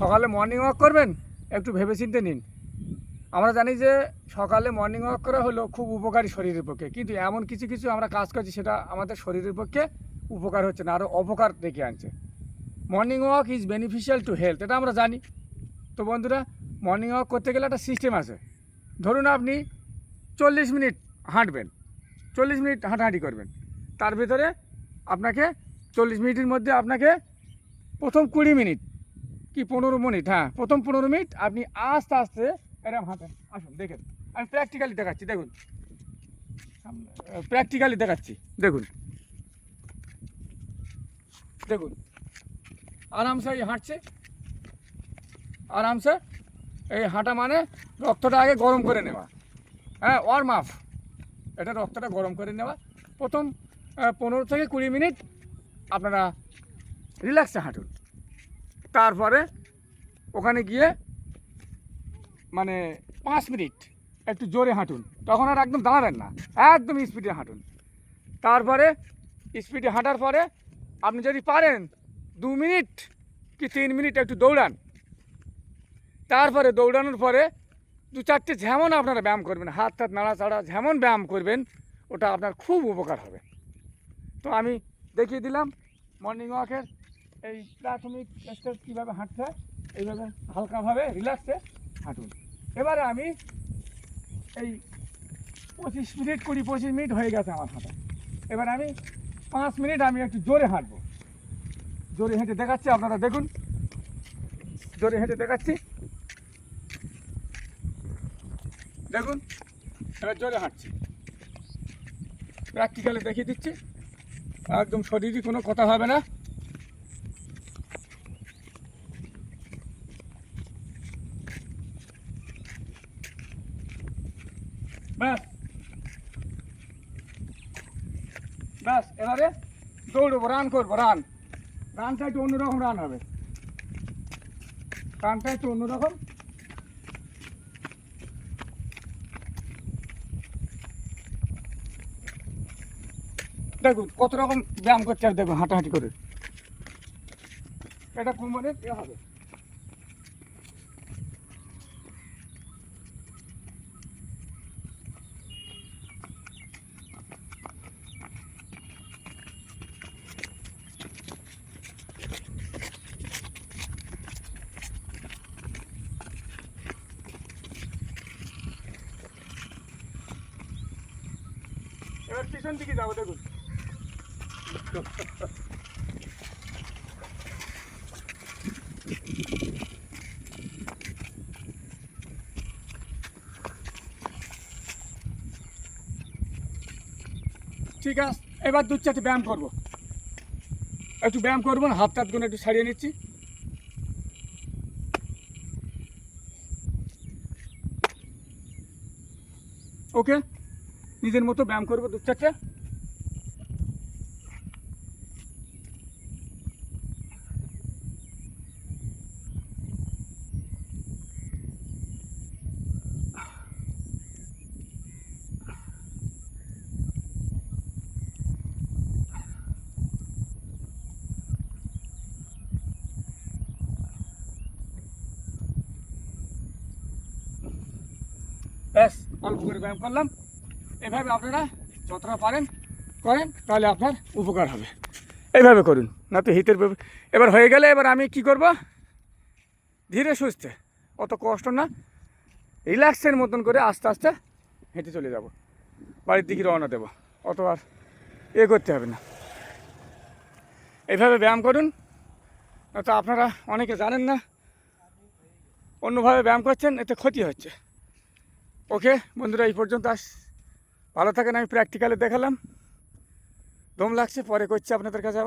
সকালে morning walk করবেন? একটু ভেবেচিন্তে নিন। আমরা জানি যে সকালে মর্নিং ওয়াক করা হলো খুব উপকারী শরীরের পক্ষে। কিন্তু এমন কিছু কিছু আমরা কাজ করছি সেটা আমাদের শরীরের পক্ষে উপকার হচ্ছে না আরও অপকার ডেকে আনছে। Morning walk is beneficial to health এটা আমরা জানি। তো বন্ধুরা মর্নিং ওয়াক করতে গেলে একটা সিস্টেম আছে। ধরুন আপনি চল্লিশ মিনিট হাঁটবেন, চল্লিশ মিনিট হাঁটাহাঁটি করবেন। তার ভিতরে আপনাকে চল্লিশ মিনিটের মধ্যে আপনাকে প্রথম কুড়ি মিনিট কি পনেরো মিনিট? হ্যাঁ প্রথম পনেরো মিনিট আপনি আস্তে আস্তে এরকম হাঁটেন। আসুন, দেখেন। আমি প্র্যাকটিক্যালি দেখাচ্ছি, দেখুন। প্র্যাকটিক্যালি দেখাচ্ছি, দেখুন। দেখুন। আরামসে এই হাঁটছে। আরামসে এই হাঁটা মানে রক্তটা আগে গরম করে নেওয়া। হ্যাঁ ওয়ার্ম আপ এটা রক্তটা গরম করে নেওয়া। প্রথম পনেরো থেকে কুড়ি মিনিট আপনারা রিল্যাক্সে হাঁটুন। তারপরে ওখানে গিয়ে মানে পাঁচ মিনিট একটু জোরে হাঁটুন। তখন আর একদম দাঁড়াবেন না, একদম স্পিডে হাঁটুন। তারপরে স্পিডে হাঁটার পরে আপনি যদি পারেন দু মিনিট কি তিন মিনিট একটু দৌড়ান। তারপরে দৌড়ানোর পরে দু চারটে যেমন আপনারা ব্যায়াম করবেন, হাত টাত নাড়াচাড়া যেমন ব্যায়াম করবেন, ওটা আপনার খুব উপকার হবে। তো আমি দেখিয়ে দিলাম মর্নিং ওয়াকের এই প্রাথমিক স্টেপ কীভাবে হয় এইভাবে হালকাভাবে রিল্যাক্সে হাঁটুন। এবারে আমি এই পঁচিশ মিনিট, কুড়ি, পঁচিশ মিনিট হয়ে গেছে আমার হাঁটা। এবার আমি পাঁচ মিনিট আমি একটু জোরে হাঁটবো। জোরে হেঁটে দেখাচ্ছি, আপনারা দেখুন। জোরে হেঁটে দেখাচ্ছি। দেখুন, এবার জোরে হাঁটছি। প্র্যাকটিক্যালি দেখিয়ে দিচ্ছি। একদম শরীরই কোনো কথা হবে না। ব্যাস। ব্যাস, এবারে দৌড়বো রান করব রান রানটা একটু অন্যরকম রান হবে। রানটা একটু অন্যরকম। দেখুন, কত রকম ব্যায়াম করছে আর দেখুন, হাঁটাহাঁটি করে। এটা কোম্পানির এ হবে। পিছন দিকে যাব, দেখুন। ঠিক আছে, এবার দু চারটে ব্যায়াম করব। একটু ব্যায়াম করব না, হাত টাতগুলো একটু ছাড়িয়ে নিচ্ছি। ওকে? নিজের মতো ব্যায়াম করব দু চারটে ব্যাস অল্প করে ব্যায়াম করলাম। এভাবে আপনারা যতটা পারেন করেন, তাহলে আপনার উপকার হবে। এইভাবে করুন, না তো হিতের এবার হয়ে গেলে এবার আমি কি করব? ধীরে সুস্থে, অত কষ্ট না, রিল্যাক্সের মতন করে আস্তে আস্তে হেঁটে চলে যাব। বাড়ির দিকে রওনা দেবো, অত আর এ করতে হবে না। এইভাবে ব্যায়াম করুন, না তো আপনারা অনেকে জানেন না, অন্যভাবে ব্যায়াম করছেন, এতে ক্ষতি হচ্ছে। ওকে, বন্ধুরা, এই পর্যন্ত আস ভালো থাকেন আমি প্র্যাকটিক্যালে দেখালাম। দম লাগছে পরে করছি আপনাদের কাছে আবার।